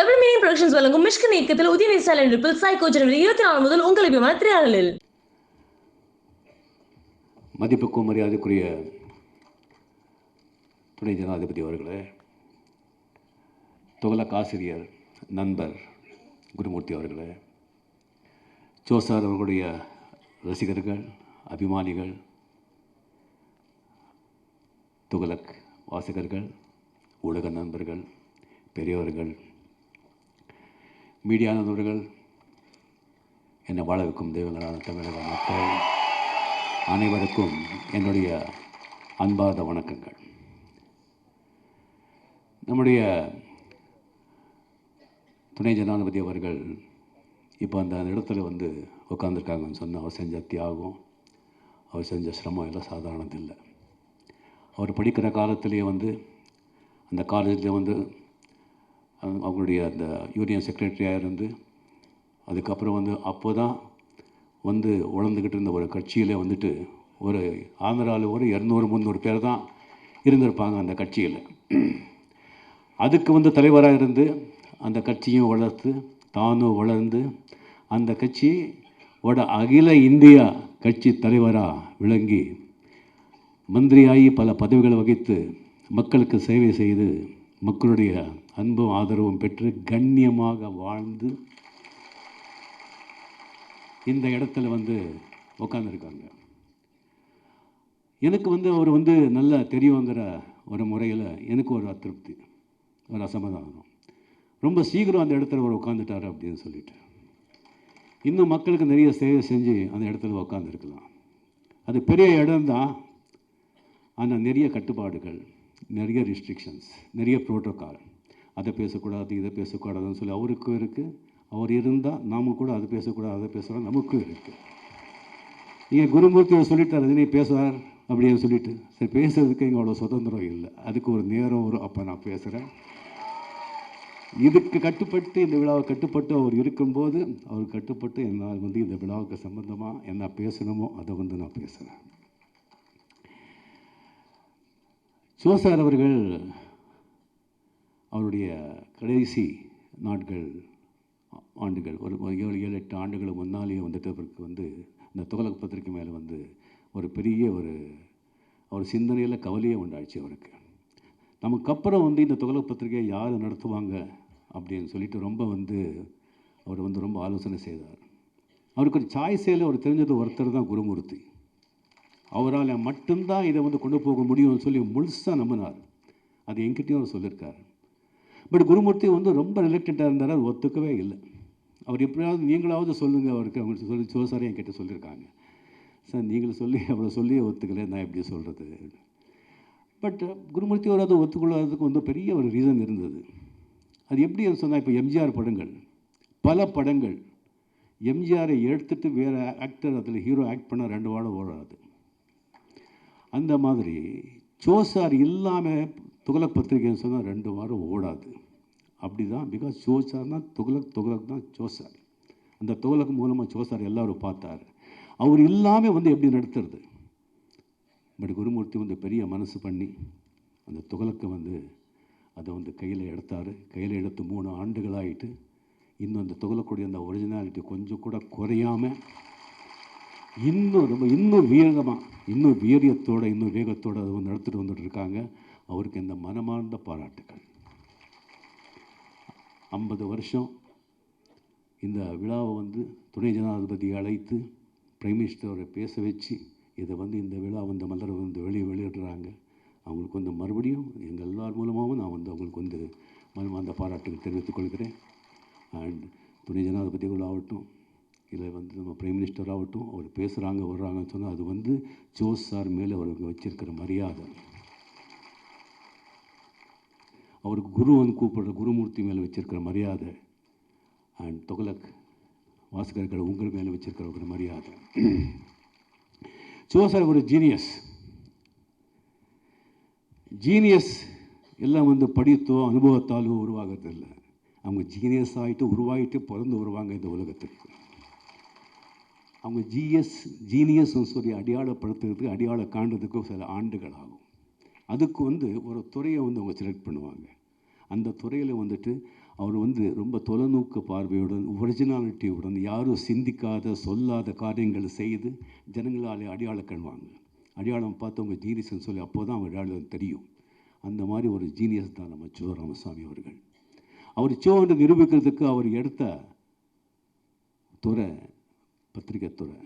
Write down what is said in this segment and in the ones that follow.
Double meaning productions வழங்கும் மிஷ்கன் இயக்கத்தில் உதயநிதி ஸ்டாலின் நடிப்பில் சைக்கோ ஜனவரி இருபத்தி நாலு முதல் உங்கள் விமான திரையாடலில் மதிப்புக்கும் மரியாதைக்குரிய துணை ஜனாதிபதி அவர்களே துகலக் ஆசிரியர் நண்பர் குருமூர்த்தி அவர்களே ஜோசார் அவர்களுடைய ரசிகர்கள் அபிமானிகள் துகலக் வாசகர்கள் ஊடக நண்பர்கள் பெரியவர்கள் மீடியா நண்பர்கள் என்னை வாழ வைக்கும் தெய்வங்களான தமிழக மக்கள் அனைவருக்கும் என்னுடைய அன்பார்ந்த வணக்கங்கள். நம்முடைய துணை ஜனாதிபதி அவர்கள் இப்போ அந்த இடத்துல வந்து உட்காந்துருக்காங்கன்னு சொன்னால் அவர் செஞ்ச தியாகம் அவர் செஞ்ச சிரமம் எல்லாம் சாதாரணது இல்லை அவர் படிக்கிற காலத்திலேயே வந்து அந்த காலேஜில் வந்து அவங்களுடைய அந்த யூனியன் செக்ரட்டரியாக இருந்து அதுக்கப்புறம் வந்து அப்போ தான் வந்து உழந்துக்கிட்டு இருந்த ஒரு கட்சியில் வந்துட்டு ஒரு ஆந்திராவில் ஒரு இரநூறு முந்நூறு பேர் தான் இருந்திருப்பாங்க அந்த கட்சியில். அதுக்கு வந்து தலைவராக இருந்து அந்த கட்சியும் வளர்த்து தானும் வளர்ந்து அந்த கட்சி ஓட அகில இந்தியா கட்சி தலைவராக விளங்கி மந்திரியாகி பல பதவிகளை வகித்து மக்களுக்கு சேவை செய்து மக்களுடைய அன்பும் ஆதரவும் பெற்று கண்ணியமாக வாழ்ந்து இந்த இடத்துல வந்து உட்காந்துருக்காங்க எனக்கு வந்து அவர் வந்து நல்லா தெரியுங்கிற ஒரு முறையில் எனக்கு ஒரு அதிருப்தி ஒரு அசமாதானம். ரொம்ப சீக்கிரம் அந்த இடத்துல அவர் உட்காந்துட்டாரு அப்படின்னு சொல்லிட்டு. இன்னும் மக்களுக்கு நிறைய சேவை செஞ்சு அந்த இடத்துல உட்காந்துருக்கலாம் அது பெரிய இடம்தான். ஆனால் நிறைய கட்டுப்பாடுகள். நிறைய ரிஸ்ட்ரிக்ஷன்ஸ் நிறைய ப்ரோட்டோக்கால் அதை பேசக்கூடாது இதை பேசக்கூடாதுன்னு சொல்லி அவருக்கும் இருக்குது அவர் இருந்தால் நாம கூட அதை பேசக்கூடாது அதை பேசக்கூடாது நமக்கும் இருக்குது நீங்கள் குருமூர்த்தி அவர் சொல்லிட்டார் நீ பேசுவார் அப்படின்னு சொல்லிட்டு. சரி பேசுறதுக்கு இங்கே அவ்வளோ சுதந்திரம் இல்லை. அதுக்கு ஒரு நேரம் வரும் அப்போ நான் பேசுகிறேன் இதுக்கு கட்டுப்பட்டு இந்த விழாவை கட்டுப்பட்டு அவர் இருக்கும்போது அவர் கட்டுப்பட்டு என்னால் வந்து இந்த விழாவுக்கு சம்மந்தமாக என்ன பேசணுமோ அதை வந்து நான் பேசுகிறேன் சிவசார் அவர்கள் அவருடைய கடைசி நாட்கள் ஆண்டுகள் ஒரு ஏழு ஏழு எட்டு ஆண்டுகளுக்கு முன்னாலேயே வந்துட்டு அவருக்கு வந்து இந்த துகலக் பத்திரிக்கை மேலே வந்து ஒரு பெரிய ஒரு அவர் சிந்தனையில் கவலையே உண்டாச்சு அவருக்கு. நமக்கு அப்புறம் வந்து இந்த துகலக் பத்திரிகையை யார் நடத்துவாங்க அப்படின்னு சொல்லிட்டு ரொம்ப வந்து அவர் வந்து ரொம்ப ஆலோசனை செய்தார். அவருக்கு ஒரு சாய்ஸேல அவர் தெரிஞ்சது ஒருத்தர் தான் குருமூர்த்தி. அவரால் மட்டும்தான் இதை வந்து கொண்டு போக முடியும்னு சொல்லி முழுசாக நம்பினார். அது என்கிட்டையும் அவர் சொல்லியிருக்காரு. பட் குருமூர்த்தி வந்து ரொம்ப ரிலேட்டடாக இருந்தார் அது ஒத்துக்கவே இல்லை. அவர் எப்படியாவது நீங்களாவது சொல்லுங்கள் அவருக்கு அவங்க சொல்லி சிவசாரி என்கிட்ட சொல்லியிருக்காங்க. சார் நீங்களும் சொல்லி அவ்வளோ சொல்லி ஒத்துக்கலை நான் எப்படி சொல்கிறது பட் குருமூர்த்தி அவர் அதை ஒத்துக்கொள்ளாததுக்கு வந்து பெரிய ஒரு ரீசன் இருந்தது. அது எப்படி சொன்னால் இப்போ எம்ஜிஆர் படங்கள் பல படங்கள் எம்ஜிஆரை எடுத்துகிட்டு வேறு ஆக்டர் அதில் ஹீரோ ஆக்ட் பண்ணால் ரெண்டு வாரம் ஓடாது. அந்த மாதிரி சோசார் இல்லாமல் துகலக் பத்திரிகைன்னு சொன்னால் ரெண்டு வாரம் ஓடாது. அப்படி தான் பிகாஸ் சோசார் தான் துகலக் துகலக் தான் சோசார் அந்த துகலக் மூலமாக சோசார் எல்லாரும் பார்த்தார். அவர் இல்லாமல் வந்து எப்படி நடத்துறது? பட் குருமூர்த்தி வந்து பெரிய மனசு பண்ணி அந்த துகலக்கை வந்து அதை வந்து கையில் எடுத்தார். கையில் எடுத்து மூணு ஆண்டுகளாகிட்டு இன்னும் அந்த துகலக்கூடிய அந்த ஒரிஜினாலிட்டி கொஞ்சம் கூட குறையாமல் இன்னும் ரொம்ப இன்னும் வேகமாக இன்னும் வீரியத்தோடு இன்னும் வேகத்தோடு அது வந்து நடத்திட்டு வந்துட்டு இருக்காங்க. அவருக்கு இந்த மனமார்ந்த பாராட்டுகள் ஐம்பது வருஷம் இந்த விழாவை வந்து துணை ஜனாதிபதி அழைத்து பிரைம் மினிஸ்டர் பேச வச்சு இதை வந்து இந்த விழா வந்து மலர் வந்து வெளியே வெளியிடுறாங்க. அவங்களுக்கு வந்து மறுபடியும் எங்கள் எல்லார் மூலமாகவும் நான் வந்து அவங்களுக்கு வந்து மனமார்ந்த பாராட்டுகள் தெரிவித்துக் கொள்கிறேன். அண்ட் துணை ஜனாதிபதிகள் ஆகட்டும் இதில் வந்து நம்ம பிரைம் மினிஸ்டர் ஆகட்டும் அவர் பேசுகிறாங்க வர்றாங்கன்னு சொன்னால் அது வந்து ஜோஸ் சார் மேலே அவருக்கு வச்சிருக்கிற மரியாதை. அவருக்கு குரு வந்து கூப்பிடுற குருமூர்த்தி மேலே வச்சிருக்கிற மரியாதை அண்ட் தொகலக் வாசகர்கள் உங்கள் மேலே வச்சிருக்கிற ஒரு மரியாதை. ஜோஸ் சார் ஒரு ஜீனியஸ் ஜீனியஸ் எல்லாம் வந்து படித்தோ அனுபவத்தாலோ உருவாகிறதில்லை. அவங்க ஜீனியஸ் ஆகிட்டு உருவாகிட்டு பிறந்து வருவாங்க இந்த உலகத்துக்கு அவங்க ஜிஎஸ் ஜீனியஸ்னு சொல்லி அடையாளப்படுத்துறதுக்கு அடையாள காண்றதுக்கும் சில ஆண்டுகள் ஆகும் அதுக்கு வந்து ஒரு துறையை வந்து அவங்க செலக்ட் பண்ணுவாங்க. அந்த துறையில் வந்துட்டு அவர் வந்து ரொம்ப தொலைநோக்கு பார்வையுடன் ஒரிஜினாலிட்டியுடன் யாரும் சிந்திக்காத சொல்லாத காரியங்கள் செய்து ஜனங்களாலே அடையாளம் கண்வாங்க. அடையாளம் பார்த்தவங்க ஜீனியஸ்ன்னு சொல்லி அப்போ தான் அவங்க அடையாளம் தெரியும். அந்த மாதிரி ஒரு ஜீனியஸ் தான் நம்ம சிவ ராமசாமி அவர்கள். அவர் சோ என்று நிரூபிக்கிறதுக்கு அவர் எடுத்த துறை பத்திரிகைத்துறை.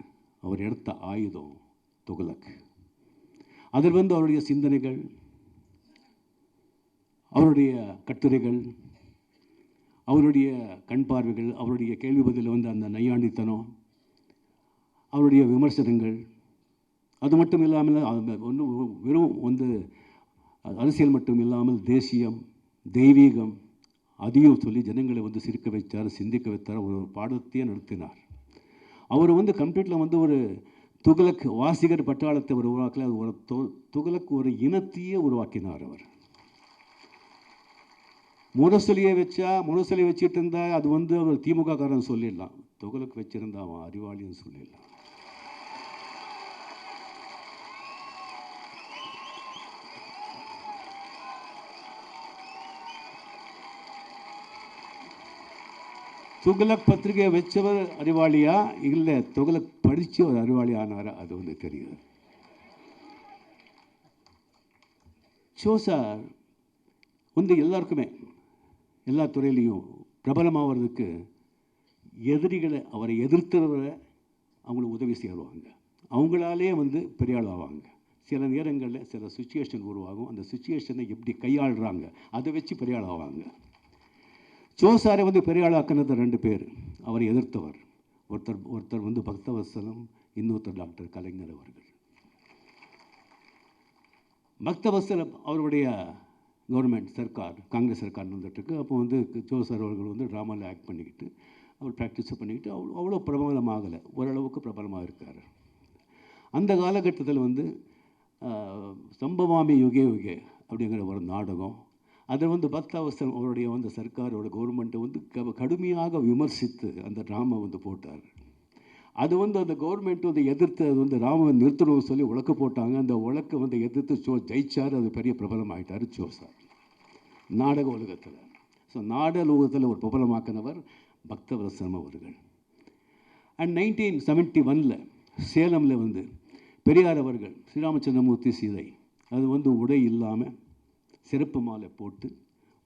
அவர் எடுத்த ஆயுதம் துகலக் அதில் வந்து அவருடைய சிந்தனைகள் அவருடைய கட்டுரைகள் அவருடைய கண் பார்வைகள் அவருடைய கேள்வி பதில் வந்து அந்த நையாண்டித்தனம் அவருடைய விமர்சனங்கள் அது மட்டும் இல்லாமல் ஒன்று வெறும் வந்து அரசியல் மட்டும் இல்லாமல் தேசியம் தெய்வீகம் அதையும் சொல்லி ஜனங்களை வந்து சிரிக்க வைத்தார் சிந்திக்க வைத்தார் ஒரு பாடத்தையே நடத்தினார். அவர் வந்து கம்ப்யூட்டரில் வந்து ஒரு துகலக் வாசிகர் பட்டாளத்தை ஒரு உருவாக்கல அது ஒரு துகலக் ஒரு இனத்தையே உருவாக்கினார் அவர். முரசொலியை வச்சா முரசொலியை வச்சுட்டு இருந்தால் அது வந்து அவர் திமுக காரன் சொல்லிடலாம். துகளுக்கு வச்சுருந்தா அவன் அறிவாளின்னு சொல்லிடலாம். துகலக் பத்திரிகை வச்சவர் அறிவாளியா? இல்லை துகலக் படித்து ஒரு அறிவாளியானார்? அது வந்து தெரியுது. ஷோ சார் வந்து எல்லாருக்குமே எல்லா துறையிலையும் பிரபலமாகிறதுக்கு எதிரிகளை அவரை எதிர்த்துறவரை அவங்களுக்கு உதவி செய்வாங்க. அவங்களாலே வந்து பெரிய ஆள் ஆவாங்க சில நேரங்களில் சில சுச்சுவேஷன் உருவாகும். அந்த சுச்சுவேஷனை எப்படி கையாளுறாங்க? அதை வச்சு பெரிய ஆள் ஆவாங்க ஜோசாரை வந்து பெரிய ஆளாக்குனது ரெண்டு பேர். அவரை எதிர்த்தவர். ஒருத்தர் ஒருத்தர் வந்து பக்தவசலம் இன்னொருத்தர் டாக்டர் கலைஞர் அவர்கள். பக்தவசலம் அவருடைய கவர்மெண்ட் சர்க்கார் காங்கிரஸ் சர்க்கார் வந்துட்டுருக்கு அப்போ வந்து ஜோசார் அவர்கள் வந்து ட்ராமாவில் ஆக்ட் பண்ணிக்கிட்டு அவர் ப்ராக்டிஸ் பண்ணிக்கிட்டு அவ்வளோ அவ்வளோ பிரபலமாகலை. ஓரளவுக்கு பிரபலமாக இருக்கார். அந்த காலகட்டத்தில் வந்து சம்பவாமி யுகே யுகே அப்படிங்கிற ஒரு நாடகம் அதை வந்து பக்தாவசம் அவருடைய வந்து சர்க்காரோட கவர்மெண்ட்டை வந்து க- கடுமையாக விமர்சித்து அந்த ட்ராமா வந்து போட்டார். அது வந்து அந்த கவர்மெண்ட் வந்து எதிர்த்து அது வந்து ராம நிறுத்தணும்னு சொல்லி உழக்கு போட்டாங்க. அந்த உழக்கை வந்து எதிர்த்து சோ ஜெயிச்சார். அது பெரிய பிரபலம் ஆயிட்டார் சோ சார் நாடக உலகத்தில். ஸோ நாடக உலகத்தில் ஒரு பிரபலமாக்கினவர் பக்தவரசம் அவர்கள். அண்ட் நைன்டீன் செவன்ட்டி ஒனில் சேலமில் வந்து பெரியார் அவர்கள் ஸ்ரீராமச்சந்திரமூர்த்தி சீதை. அது வந்து உடை இல்லாமல் சிறப்பு மாலை போட்டு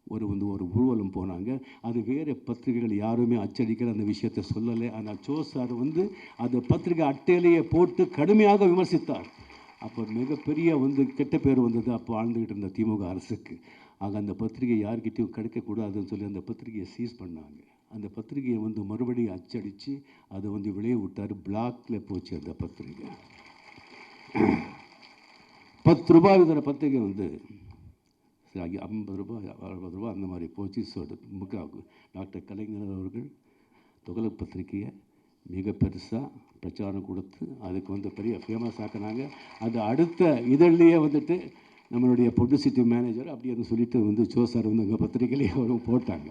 ஒரு வந்து ஒரு ஊர்வலம் போனாங்க. அது வேறு பத்திரிகைகள் யாருமே அச்சடிக்கிற அந்த விஷயத்தை சொல்லலை. ஆனால் சோ சார் வந்து அது பத்திரிகை அட்டையிலேயே போட்டு கடுமையாக விமர்சித்தார். அப்போ மிகப்பெரிய வந்து கெட்ட பேர் வந்தது அப்போ ஆழ்ந்துக்கிட்டு இருந்த திமுக அரசுக்கு. ஆக அந்த பத்திரிகை யார்கிட்டையும் கிடைக்கக்கூடாதுன்னு சொல்லி அந்த பத்திரிகையை சீஸ் பண்ணாங்க. அந்த பத்திரிகையை வந்து மறுபடியும் அச்சடித்து அதை வந்து விளைய விட்டார். பிளாக்ல போச்சு அந்த பத்திரிகை. பத்து ரூபாய் தர பத்திரிகை வந்து சரி, ஐம்பது ரூபாய் அறுபது ரூபாய் அந்த மாதிரி போச்சு. சொல் முக டாக்டர் கலைஞர் அவர்கள் துகலக் பத்திரிக்கையை மிக பெருசாக பிரச்சாரம் கொடுத்து அதுக்கு வந்து பெரிய ஃபேமஸ் ஆக்கினாங்க. அது அடுத்த இதழ்லையே வந்துட்டு நம்மளுடைய பப்ளிசிட்டி மேனேஜர் அப்படி வந்து சொல்லிட்டு வந்து ஜோ சார் வந்து எங்கள் பத்திரிகையிலேயே அவரும் போட்டாங்க.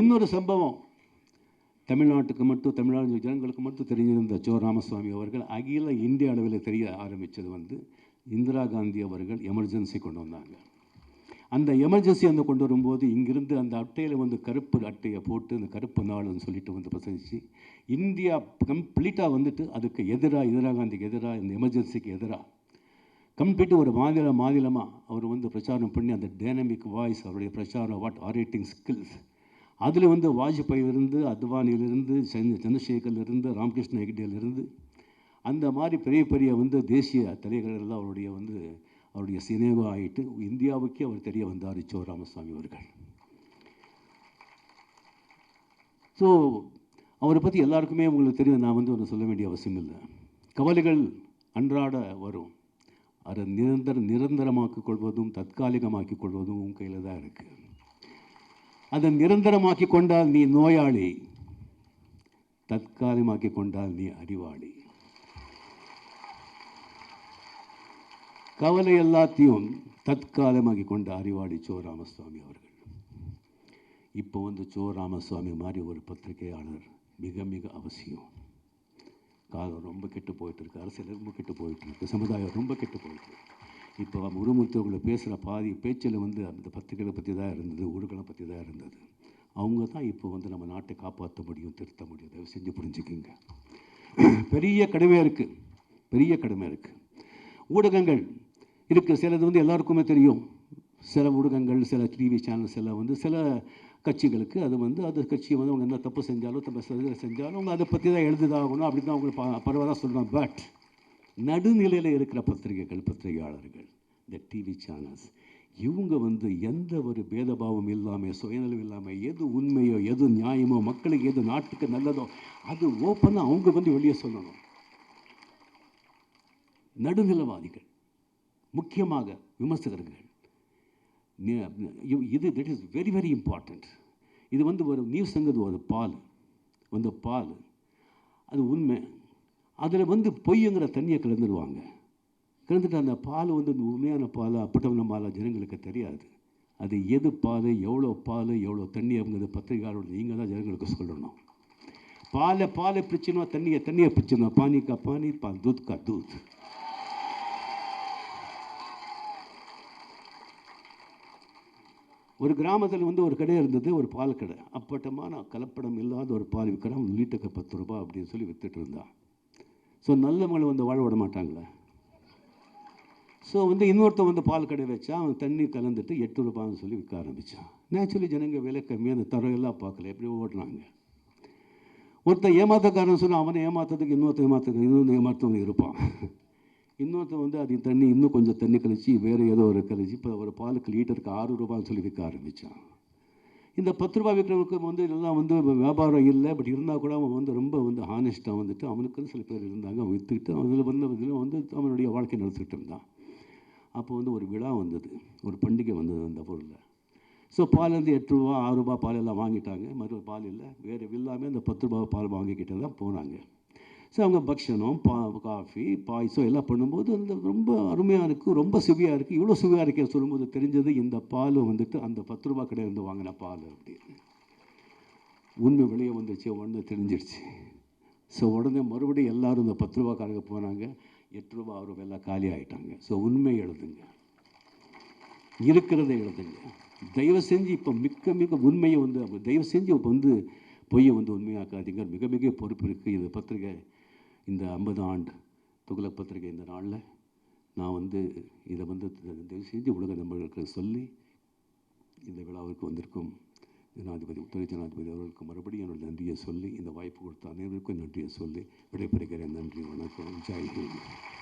இன்னொரு சம்பவம் தமிழ்நாட்டுக்கு மட்டும் தமிழ்நாடு ஜனங்களுக்கு மட்டும் தெரிஞ்சிருந்த சோ ராமசுவாமி அவர்கள் அகில இந்திய அளவில் தெரிய ஆரம்பித்தது வந்து இந்திரா காந்தி அவர்கள் எமர்ஜென்சி கொண்டு வந்தாங்க. அந்த எமர்ஜென்சி அந்த கொண்டு வரும்போது இங்கிருந்து அந்த அட்டையில் வந்து கருப்பு அட்டையை போட்டு அந்த கருப்பு நாள்னு சொல்லிட்டு வந்து பிரசரிச்சு இந்தியா கம்ப்ளீட்டாக வந்துட்டு அதுக்கு எதிராக இந்திரா காந்திக்கு எதிராக இந்த எமர்ஜென்சிக்கு எதிராக கம்ப்ளீட்டு ஒரு மாநில மாநிலமாக அவர் வந்து பிரச்சாரம் பண்ணி அந்த டைனமிக் வாய்ஸ் அவருடைய பிரச்சாரம் வாட் ஆரேட்டிங் ஸ்கில்ஸ் அதில் வந்து வாஜ்பாயிலிருந்து அத்வானியிலிருந்து சந்திரசேகர்லேருந்து ராமகிருஷ்ண ஹெக்டேலேருந்து அந்த மாதிரி பெரிய பெரிய வந்து தேசிய தலைவர்கள் எல்லாம் அவருடைய வந்து அவருடைய சினேவா ஆகிட்டு இந்தியாவுக்கே அவர் தெரிய வந்தார் சோ ராமசாமி அவர்கள். ஸோ அவரை பற்றி எல்லாருக்குமே உங்களுக்கு தெரியும். நான் வந்து ஒன்று சொல்ல வேண்டிய அவசியம் இல்லை. கவலைகள் அன்றாட வரும். அதை நிரந்தர நிரந்தரமாக்கிக் கொள்வதும் தற்காலிகமாக்கிக் கொள்வதும் உன் கையில் தான் இருக்குது அதை நிரந்தரமாக்கி கொண்டால் நீ நோயாளி. தற்காலிகமாக்கி கொண்டால் நீ அறிவாளி. கவலை எல்லாத்தையும் தற்காலமாக்கி கொண்ட அறிவாளி சோ ராமசுவாமி அவர்கள். இப்போ வந்து சோ ராமசுவாமி மாதிரி ஒரு பத்திரிகையாளர் மிக மிக அவசியம். காலம் ரொம்ப கெட்டு போயிட்டு இருக்கு அரசியல் ரொம்ப கெட்டு போயிட்டு இருக்கு சமுதாயம் ரொம்ப கெட்டு போயிட்டு இருக்கு இப்போ முருமூர்த்தி பேசுகிற பாதி பேச்சில் வந்து அந்த பத்திரிகைகளை பற்றி தான் இருந்தது ஊர்களை பற்றி தான் இருந்தது. அவங்க தான் இப்போ வந்து நம்ம நாட்டை காப்பாற்ற முடியும் திருத்த முடியும். தயவு செஞ்சு புரிஞ்சுக்குங்க. பெரிய கடுமையாக இருக்குது பெரிய கடமை இருக்குது ஊடகங்கள் இருக்குது சிலது வந்து எல்லாருக்குமே தெரியும். சில ஊடகங்கள் சில டிவி சேனல்ஸ் எல்லாம் வந்து சில கட்சிகளுக்கு அது வந்து அது கட்சியை வந்து அவங்க என்ன தப்பு செஞ்சாலும் தப்பு செஞ்சாலும் அவங்க அதை பற்றி தான் எழுதுதாகணும் அப்படி தான் அவங்க பரவாயில்ல சொல்கிறாங்க பட் நடுநிலையில் இருக்கிற பத்திரிகைகள் பத்திரிகையாளர்கள் இந்த டிவி சேனல்ஸ் இவங்க வந்து எந்த ஒரு பேதபாவம் இல்லாமல் சுயநலம் இல்லாமல் எது உண்மையோ எது நியாயமோ மக்களுக்கு எது நாட்டுக்கு நல்லதோ அது ஓப்பனாக அவங்க வந்து வெளியே சொல்லணும். நடுநிலவாதிகள். முக்கியமாக விமர்சகர்கள். இது that is very very important இது வந்து ஒரு நியூஸ்ங்கிறது ஒரு பால். வந்து பால். அது உண்மை. அதில் வந்து பொய்யுங்கிற தண்ணியை கலந்துடுவாங்க கலந்துட்டு அந்த பால் வந்து இந்த உண்மையான பால் அப்பட்டவன பாலாக ஜனங்களுக்கு தெரியாது. அது எது பால் எவ்வளோ பால் எவ்வளோ தண்ணி அப்படிங்கிறது பத்திரிகையாளர் நீங்கள் தான் ஜனங்களுக்கு சொல்லணும். பாலை பாலை பிரிச்சணும் தண்ணியை தண்ணியை பிரிச்சணும் பானி கா பானி பா தூத் கா தூத். ஒரு கிராமத்தில் வந்து ஒரு கடை இருந்தது ஒரு பால் கடை. அப்பட்டமான கலப்படம் இல்லாத ஒரு பால் விற்கிறான் லீட்டருக்கு பத்து ரூபாய் அப்படின்னு சொல்லி வித்துட்டு இருந்தான். ஸோ நல்லவங்களை வந்து வாழ விட மாட்டாங்களே. ஸோ வந்து இன்னொருத்தன் வந்து பால் கடை வச்சா அவன் தண்ணி கலந்துட்டு எட்டு ரூபான்னு சொல்லி விற்க ஆரம்பித்தான் நேச்சுரலி ஜனங்க விலை கம்மியாக அந்த தரம் பார்க்கல. எப்படி ஓடுறாங்க? ஒருத்தன் ஏமாத்தக்காரன் சொன்னால் அவனை ஏமாத்துறதுக்கு இன்னொருத்தன் ஏமாத்துறது இன்னொன்று ஏமாத்தவன் இருப்பான். இன்னொருத்தர் வந்து அது தண்ணி இன்னும் கொஞ்சம் தண்ணி கழிச்சு வேறு ஏதோ ஒரு கழிச்சு இப்போ ஒரு பாலுக்கு லிட்டருக்கு ஆறு ரூபான்னு சொல்லி விற்க ஆரம்பித்தான் இந்த பத்து ரூபாய் விற்கிறவனுக்கு வந்து எல்லாம் வந்து வியாபாரம் இல்லை பட் இருந்தால் கூட அவன் வந்து ரொம்ப வந்து ஹானஸ்ட்டாக வந்துட்டு அவனுக்குன்னு சில பேர் இருந்தாங்க. அவன் விற்றுக்கிட்டு அதில் வந்து இதில் வந்து அவனுடைய வாழ்க்கை நடத்திட்டு இருந்தான். அப்போ வந்து ஒரு விழா வந்தது. ஒரு பண்டிகை வந்தது அந்த பொருளில் ஸோ பால் வந்து எட்டு ரூபா ஆறு ரூபா பால் எல்லாம் வாங்கிட்டாங்க. மறு பால் இல்லை. வேறு இல்லாமல் அந்த பத்து ரூபா பால் வாங்கிக்கிட்டு தான் போனாங்க. ஸோ அவங்க பக்ஷணம் பா காஃபி பாயசம் எல்லாம் பண்ணும்போது அந்த ரொம்ப அருமையாக இருக்குது ரொம்ப சுவையாக இருக்குது இவ்வளோ சுவையாக இருக்கே சொல்லும்போது தெரிஞ்சது இந்த பால் வந்துட்டு அந்த பத்து ரூபா கடையிலேருந்து வாங்கின பால் அப்படின்னு உண்மை வெளியே வந்துச்சு உடனே தெரிஞ்சிடுச்சு ஸோ உடனே மறுபடியும் எல்லாரும் இந்த பத்து ரூபா போனாங்க. எட்டு ரூபா ஆறு ரூபா எல்லாம் காலி ஆகிட்டாங்க ஸோ உண்மை எழுதுங்க. இருக்கிறத எழுதுங்க. தயவு செஞ்சு இப்போ மிக்க மிக உண்மையை வந்து தயவு செஞ்சு இப்போ வந்து பொய்யை வந்து உண்மையாக்காதீங்க. மிக மிக பொறுப்பு இருக்குது இது பத்திரிகை இந்த ஐம்பது ஆண்டு துகுலக் பத்திரிகை இந்த நாளில் நான் வந்து இதை வந்து தயவு செஞ்சு உலக நண்பர்களுக்கு சொல்லி இந்த விழாவிற்கு வந்திருக்கும் ஜனாதிபதி உத்தர ஜனாதிபதி அவர்களுக்கு மறுபடியும் என்னோட நன்றியை சொல்லி இந்த வாய்ப்பு கொடுத்த அனைவருக்கும் நன்றியை சொல்லி விடைபெறுகிறேன். நன்றி வணக்கம். ஜெய் ஹிந்த்.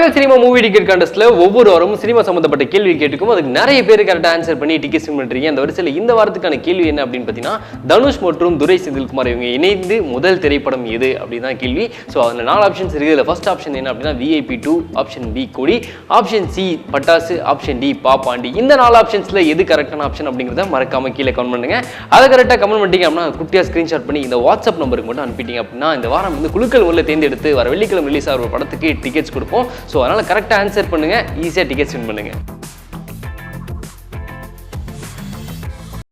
கலக்கல் சினிமா மூவி டிக்கெட் கான்டெஸ்ட்ல ஒவ்வொரு வாரமும் சினிமா சம்பந்தப்பட்ட கேள்வி கேட்டுக்கும் அதுக்கு நிறைய பேர் கரெக்டாக ஆன்சர் பண்ணி டிக்கெட் வின் பண்றீங்க. அந்த வரிசையில் இந்த வாரத்துக்கான கேள்வி என்ன அப்படின்னு பார்த்தீங்கன்னா தனுஷ் மற்றும் துரை செந்தில்குமார் இவங்க இணைந்து முதல் திரைப்படம் எது அப்படின்னு தான் கேள்வி. ஸோ அதில் நாலு ஆப்ஷன்ஸ் இருக்குது. இதில் ஃபர்ஸ்ட் ஆப்ஷன் என்ன அப்படின்னா VIP two option B Kodi option C Pattas option D Pa Paandi. இந்த நாலு ஆப்ஷன்ஸில் எது கரெக்டான ஆப்ஷன் அப்படிங்கிறத மறக்காம கீழே கமெண்ட் பண்ணுங்க. அதை கரெக்டாக கமெண்ட் பண்ணிட்டீங்க அப்படின்னா குட்டியாக ஸ்க்ரீன்ஷாட் பண்ணி இந்த வாட்ஸ்அப் நம்பருக்கு மட்டும் அனுப்பிட்டீங்க அப்படின்னா இந்த வாரம் வந்து குழுக்கள் உள்ள தேர்ந்தெடுத்து வர வெள்ளிக்கிழமை ரிலீஸ் ஆகிற ஒரு படத்துக்கு டிக்கெட்ஸ் கொடுப்போம். ஸோ அதனால் கரெக்டாக ஆன்சர் பண்ணுங்கள் ஈஸியாக டிக்கெட்ஸ் வின் பண்ணுங்கள்